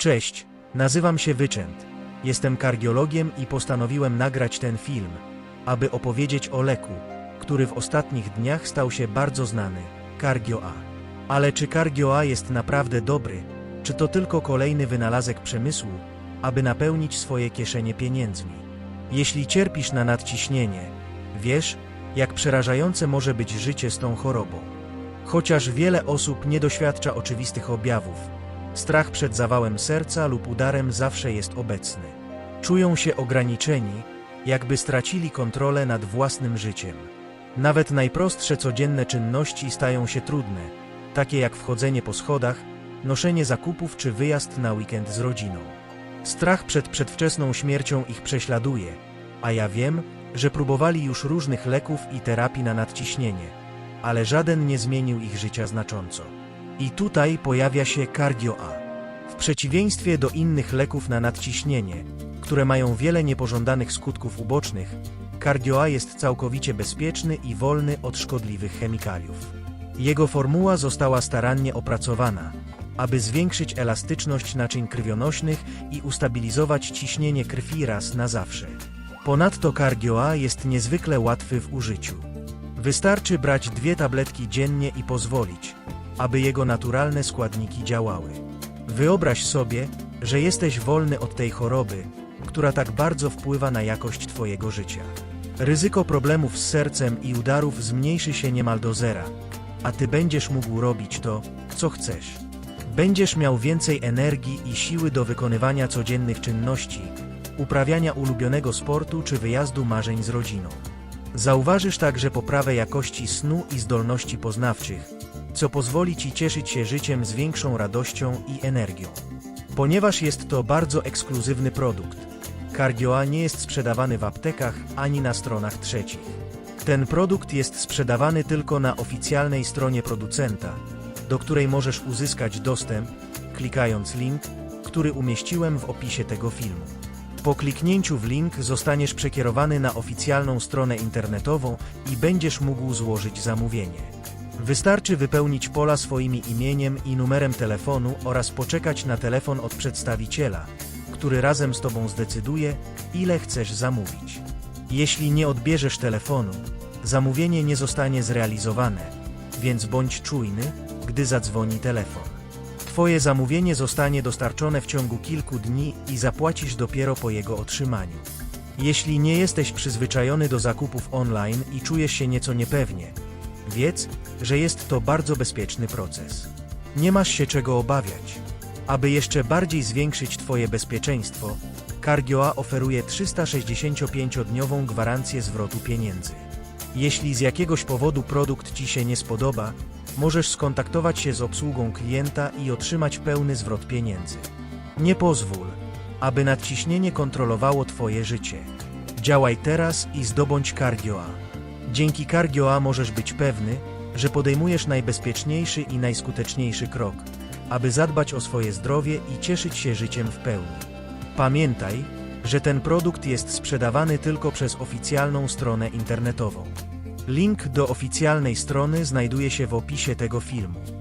Cześć, nazywam się Wyczęt. Jestem kardiologiem i postanowiłem nagrać ten film, aby opowiedzieć o leku, który w ostatnich dniach stał się bardzo znany Cargio A. Ale czy Cargio A jest naprawdę dobry, czy to tylko kolejny wynalazek przemysłu, aby napełnić swoje kieszenie pieniędzmi? Jeśli cierpisz na nadciśnienie, wiesz, jak przerażające może być życie z tą chorobą. Chociaż wiele osób nie doświadcza oczywistych objawów, strach przed zawałem serca lub udarem zawsze jest obecny. Czują się ograniczeni, jakby stracili kontrolę nad własnym życiem. Nawet najprostsze codzienne czynności stają się trudne, takie jak wchodzenie po schodach, noszenie zakupów czy wyjazd na weekend z rodziną. Strach przed przedwczesną śmiercią ich prześladuje, a ja wiem, że próbowali już różnych leków i terapii na nadciśnienie, ale żaden nie zmienił ich życia znacząco. I tutaj pojawia się Cardio A. W przeciwieństwie do innych leków na nadciśnienie, które mają wiele niepożądanych skutków ubocznych, Cardio A jest całkowicie bezpieczny i wolny od szkodliwych chemikaliów. Jego formuła została starannie opracowana, aby zwiększyć elastyczność naczyń krwionośnych i ustabilizować ciśnienie krwi raz na zawsze. Ponadto Cardio A jest niezwykle łatwy w użyciu. Wystarczy brać dwie tabletki dziennie i pozwolić, aby jego naturalne składniki działały. Wyobraź sobie, że jesteś wolny od tej choroby, która tak bardzo wpływa na jakość Twojego życia. Ryzyko problemów z sercem i udarów zmniejszy się niemal do zera, a Ty będziesz mógł robić to, co chcesz. Będziesz miał więcej energii i siły do wykonywania codziennych czynności, uprawiania ulubionego sportu czy wyjazdu marzeń z rodziną. Zauważysz także poprawę jakości snu i zdolności poznawczych, co pozwoli Ci cieszyć się życiem z większą radością i energią. Ponieważ jest to bardzo ekskluzywny produkt, Cardio A nie jest sprzedawany w aptekach ani na stronach trzecich. Ten produkt jest sprzedawany tylko na oficjalnej stronie producenta, do której możesz uzyskać dostęp, klikając link, który umieściłem w opisie tego filmu. Po kliknięciu w link zostaniesz przekierowany na oficjalną stronę internetową i będziesz mógł złożyć zamówienie. Wystarczy wypełnić pola swoimi imieniem i numerem telefonu oraz poczekać na telefon od przedstawiciela, który razem z Tobą zdecyduje, ile chcesz zamówić. Jeśli nie odbierzesz telefonu, zamówienie nie zostanie zrealizowane, więc bądź czujny, gdy zadzwoni telefon. Twoje zamówienie zostanie dostarczone w ciągu kilku dni i zapłacisz dopiero po jego otrzymaniu. Jeśli nie jesteś przyzwyczajony do zakupów online i czujesz się nieco niepewnie, wiedz, że jest to bardzo bezpieczny proces. Nie masz się czego obawiać. Aby jeszcze bardziej zwiększyć Twoje bezpieczeństwo, Cargio A oferuje 365-dniową gwarancję zwrotu pieniędzy. Jeśli z jakiegoś powodu produkt Ci się nie spodoba, możesz skontaktować się z obsługą klienta i otrzymać pełny zwrot pieniędzy. Nie pozwól, aby nadciśnienie kontrolowało Twoje życie. Działaj teraz i zdobądź Cargio A. Dzięki Cargio A możesz być pewny, że podejmujesz najbezpieczniejszy i najskuteczniejszy krok, aby zadbać o swoje zdrowie i cieszyć się życiem w pełni. Pamiętaj, że ten produkt jest sprzedawany tylko przez oficjalną stronę internetową. Link do oficjalnej strony znajduje się w opisie tego filmu.